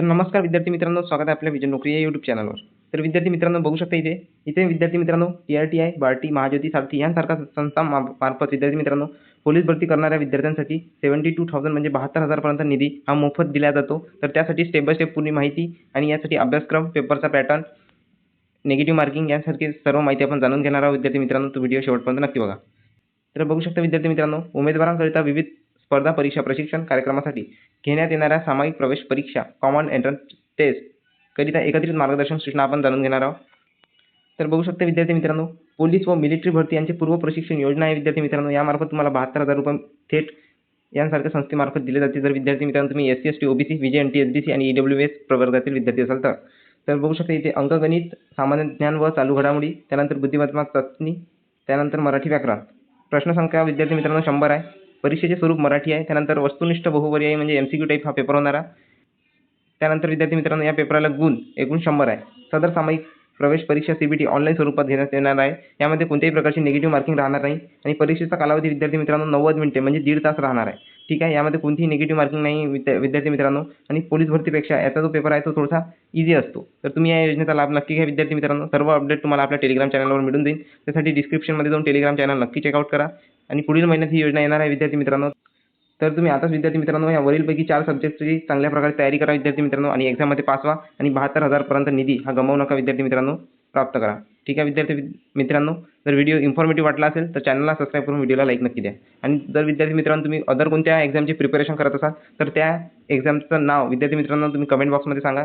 तर नमस्कार विद्यार्थी मित्रांनो स्वागत आहे आपल्या विजय नोकरी या यूट्यूब चॅनलवर तर विद्यार्थी मित्रांनो बघू शकता इथे. इथे विद्यार्थी मित्रांनो T R T I BARTI Mahajyoti Sarthi यांसारख्या संस्था मार्फत विद्यार्थी मित्रांनो पोलीस भरती करणाऱ्या विद्यार्थ्यांसाठी सेव्हन्टी टू थाउजंड म्हणजे बहात्तर हजारपर्यंत निधी हा मोफत दिला जातो. तर त्यासाठी स्टेप बाय स्टेप पूर्ण माहिती आणि यासाठी अभ्यासक्रम पेपरचा पॅटर्न निगेटिव्ह मार्किंग यासारखी सर्व माहिती आपण जाणून घेणार आहोत. विद्यार्थी मित्रांनो तो व्हिडिओ शेवटपर्यंत नक्की बघा. तर बघू शकता विद्यार्थी मित्रांनो उमेदवारांकरिता विविध स्पर्धा परीक्षा प्रशिक्षण कार्यक्रमासाठी घेण्यात येणाऱ्या सामायिक प्रवेश परीक्षा कॉमन एंट्रन्स टेस्ट करिता एकत्रित मार्गदर्शन सूचना आपण जाणून घेणार आहोत. तर बघू शकता विद्यार्थी मित्रांनो पोलीस व मिलिटरी भरती यांची पूर्व प्रशिक्षण योजना आहे विद्यार्थी मित्रांनो. यामार्फत तुम्हाला बहात्तर हजार रुपये थेट यांसारख्या संस्थेमार्फत दिले जाते जर विद्यार्थी मित्रांनो तुम्ही S C S T OBC विजय N T S B C आणि ईडब्ल्यू एस प्रवर्गातील विद्यार्थी असाल तर. तर बघू शकता इथे अंकगणित सामान्य ज्ञान व चालू घडामोडी त्यानंतर बुद्धिमत्ता चाचणी त्यानंतर मराठी व्याकरण. प्रश्नसंख्या विद्यार्थी मित्रांनो शंभर आहे. परीक्षेचे स्वरूप मराठी आहे. त्यानंतर वस्तुनिष्ठ बहुपर्यायी म्हणजे एम सी क्यू टाईप हा पेपर होणार. आहे त्यानंतर विद्यार्थी मित्रांनो या पेपराला गुण एकूण शंभर आहे. सदर सामायिक प्रवेश परीक्षा सीबीटी ऑनलाईन स्वरूपात घेण्यात येणार आहे. यामध्ये कोणत्याही प्रकारची निगेटिव्ह मार्किंग राहणार नाही आणि परीक्षेचा कालावधी विद्यार्थी मित्रांनो नव्वद मिनिटे म्हणजे दीड तास राहणार आहे. ठीक आहे? यामध्ये कोणतीही निगेटिव्ह मार्किंग नाही विद्या विद्यार्थी मित्रांनो. आणि पोलीस भरतीपेक्षा याचा जो पेपर आहे तो थोडासा इझी असतो. तर तुम्ही या योजनेचा लाभ नक्की घ्या विद्यार्थी मित्रांनो. सर्व अपडेट तुम्हाला आपल्या टेलिग्राम चॅनलवर मिळून जाईल. त्यासाठी डिस्क्रिप्शनमध्ये जाऊन टेलिग्राम चॅनल नक्की चेकआउट करा. आणि पुढील महिन्यात ही योजना येणार आहे विद्यार्थी मित्रांनो. तर तुम्ही आताच विद्यार्थी मित्रांनो या वरीलपैकी चार सब्जेक्टची चांगल्या प्रकारे तयारी करा विद्यार्थी मित्रांनो आणि एक्झाममध्ये पास व्हा आणि बहात्तर हजारपर्यंत निधी हा गमावू नका विद्यार्थी मित्रांनो प्राप्त करा. ठीक आहे विद्यार्थी मित्रांनो जर व्हिडिओ इन्फॉर्मेटिव्ह वाटला असेल तर चॅनलला सबस्क्राईब करून व्हिडिओला लाईक नक्की द्या. आणि जर विद्यार्थी मित्रांनो तुम्ही अदर कोणत्या एक्झामची प्रिपरेशन करत असाल तर त्या एक्झामचं नाव विद्यार्थी मित्रांनो तुम्ही कमेंट बॉक्समध्ये सांगा.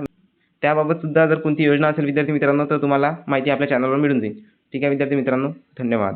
त्याबाबत सुद्धा जर कोणती योजना असेल विद्यार्थी मित्रांनो तर तुम्हाला माहिती आपल्या चॅनलवर मिळून जाईल. ठीक आहे विद्यार्थी मित्रांनो धन्यवाद.